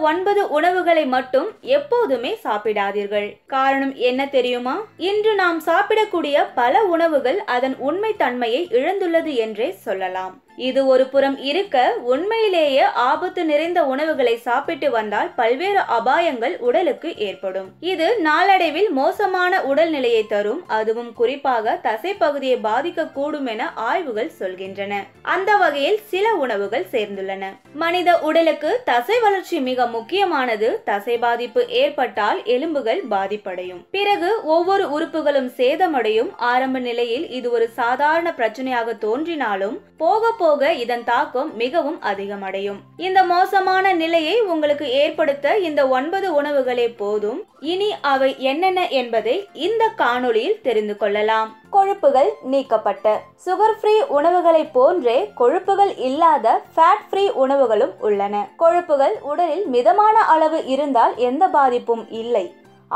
ஒன்பது உணவுகளை மட்டும் எப்போதுமே சாப்பிடாதீர்கள். காரணம் என்ன தெரியுமா? இன்று நாம் சாப்பிடக்கூடிய பல உணவுகள் அதன் உண்மை தன்மையை இழந்துள்ளது என்றே சொல்லலாம். இது ஒரு புறம் இருக்க உண்மையிலேயே ஆபத்து நிறைந்த உணவுகளை சாப்பிட்டு வந்தால் பல்வேறு அபாயங்கள் உடலுக்கு ஏற்படும். இது நாளடைவில் மோசமான உடல்நிலையை தரும். அதுவும் குறிப்பாக தசை பகுதியை பாதிக்க கூடும் என ஆய்வுகள் சொல்கின்றன. அந்த வகையில் சில உணவுகள் சேர்ந்துள்ளன. மனித உடலுக்கு தசை வளர்ச்சி மிக முக்கியமானது. தசை பாதிப்பு ஏற்பட்டால் எலும்புகள் பாதிப்படையும். பிறகு ஒவ்வொரு உறுப்புகளும் சேதமடையும். ஆரம்ப நிலையில் இது ஒரு சாதாரண பிரச்சனையாக தோன்றினாலும் போக போக இதன் தாக்கம் மிகவும் அதிகமடையும். இந்த மோசமான நிலையை உங்களுக்கு ஏற்படுத்த இந்த ஒன்பது உணவுகளே போதும். இனி அவை என்னென்ன என்பதை இந்த காணொளியில் தெரிந்து கொள்ளலாம். கொழுப்புகள் நீக்கப்பட்ட. சுகர் ஃப்ரீ உணவுகளை போன்றே கொழுப்புகள் இல்லாத ஃபேட் ஃப்ரீ உணவுகளும் உள்ளன. கொழுப்புகள் உடலில் மிதமான அளவு இருந்தால் எந்த பாதிப்பும் இல்லை.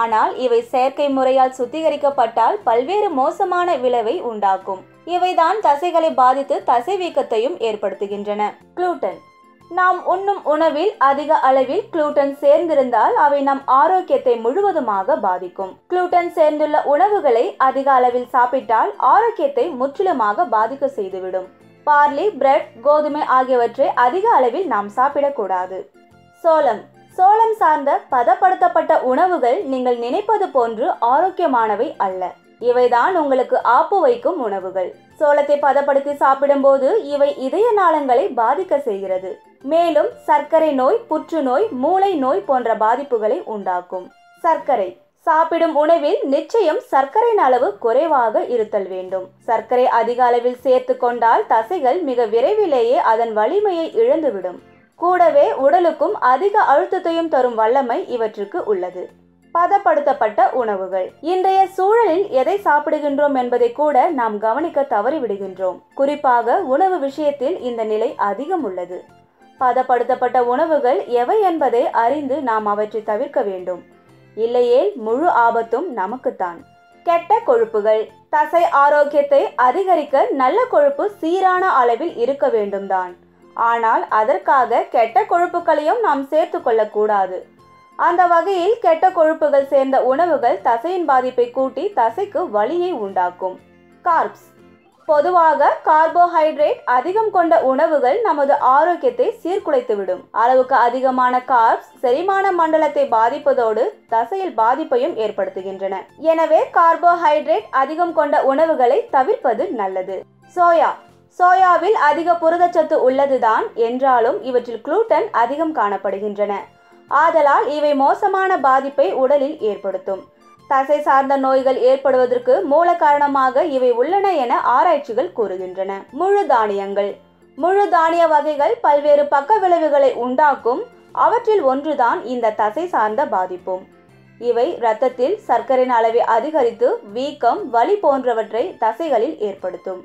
ஆனால் இவை செயற்கை முறையால் சுத்திகரிக்கப்பட்டால் பல்வேறு மோசமான விளைவை உண்டாக்கும். இவைதான் தசைகளை பாதித்து தசை வீக்கத்தையும் ஏற்படுத்துகின்றன. குளூட்டன். நாம் உண்ணும் உணவில் அதிக அளவில் குளூட்டன் சேர்ந்திருந்தால் அவை நம் ஆரோக்கியத்தை முழுவதுமாக பாதிக்கும். குளூட்டன் சேர்ந்துள்ள உணவுகளை அதிக அளவில் சாப்பிட்டால் ஆரோக்கியத்தை முற்றிலுமாக பாதிக்க செய்துவிடும். பார்லி பிரெட் கோதுமை ஆகியவற்றை அதிக அளவில் நாம் சாப்பிடக்கூடாது. சோளம். சோளம் சார்ந்த பதப்படுத்தப்பட்ட உணவுகள் நீங்கள் நினைப்பது போன்று ஆரோக்கியமானவை அல்ல. இவைதான் உங்களுக்கு ஆப்பு வைக்கும் உணவுகள். சோளத்தை பதப்படுத்தி சாப்பிடும்போது இவை இதய நாளங்களை பாதிக்க செய்கிறது. மேலும் சர்க்கரை நோய் புற்றுநோய் மூளை நோய் போன்ற பாதிப்புகளை உண்டாக்கும். சர்க்கரை. சாப்பிடும் உணவில் நிச்சயம் சர்க்கரையின் அளவு குறைவாக இருத்தல் வேண்டும். சர்க்கரை அதிக அளவில் சேர்த்து கொண்டால் தசைகள் மிக விரைவிலேயே அதன் வலிமையை இழந்துவிடும். கூடவே உடலுக்கும் அதிக அழுத்தத்தையும் தரும் வல்லமை இவற்றுக்கு உள்ளது. பதப்படுத்தப்பட்ட உணவுகள். இன்றைய சூழலில் எதை சாப்பிடுகின்றோம் என்பதை கூட நாம் கவனிக்க தவறிவிடுகின்றோம். குறிப்பாக உணவு விஷயத்தில் இந்த நிலை அதிகம் உள்ளது. பதப்படுத்தப்பட்ட உணவுகள் எவை என்பதை அறிந்து நாம் அவற்றை தவிர்க்க வேண்டும். இல்லையேல் முழு ஆபத்தும் நமக்குத்தான். கெட்ட கொழுப்புகள் தசை ஆரோக்கியத்தை அதிகரிக்க நல்ல கொழுப்பு சீரான அளவில் இருக்க வேண்டும் தான் ஆனால் அதற்காக கெட்ட கொழுப்புகளையும் நாம் சேர்த்து கொள்ளக்கூடாது. அந்த வகையில் கெட்ட கொழுப்புகள் சேர்ந்த உணவுகள் தசையின் பாதிப்பை கூட்டி தசைக்கு வலியை உண்டாக்கும். கார்ப்ஸ் பொதுவாக கார்போஹைட்ரேட் அதிகம் கொண்ட உணவுகள் நமது ஆரோக்கியத்தை சீர்குலைத்துவிடும். அளவுக்கு அதிகமான கார்ப்ஸ் செரிமான மண்டலத்தை பாதிப்பதோடு தசையில் பாதிப்பையும் ஏற்படுத்துகின்றன. எனவே கார்போஹைட்ரேட் அதிகம் கொண்ட உணவுகளை தவிர்ப்பது நல்லது. சோயா சோயாவில் அதிக புரதச்சத்து உள்ளதுதான் என்றாலும் இவற்றில் குளூட்டன் அதிகம் காணப்படுகின்றன. ஆதலால் இவை மோசமான பாதிப்பை உடலில் ஏற்படுத்தும். தசை சார்ந்த நோய்கள் ஏற்படுவதற்கு மூல காரணமாக இவை உள்ளன என ஆராய்ச்சிகள் கூறுகின்றன. முழு தானியங்கள். முழு தானிய வகைகள் பல்வேறு பக்க விளைவுகளை உண்டாக்கும். அவற்றில் ஒன்றுதான் இந்த தசை சார்ந்த பாதிப்பும். இவை இரத்தத்தில் சர்க்கரையின் அளவை அதிகரித்து வீக்கம் வலி போன்றவற்றை தசைகளில் ஏற்படுத்தும்.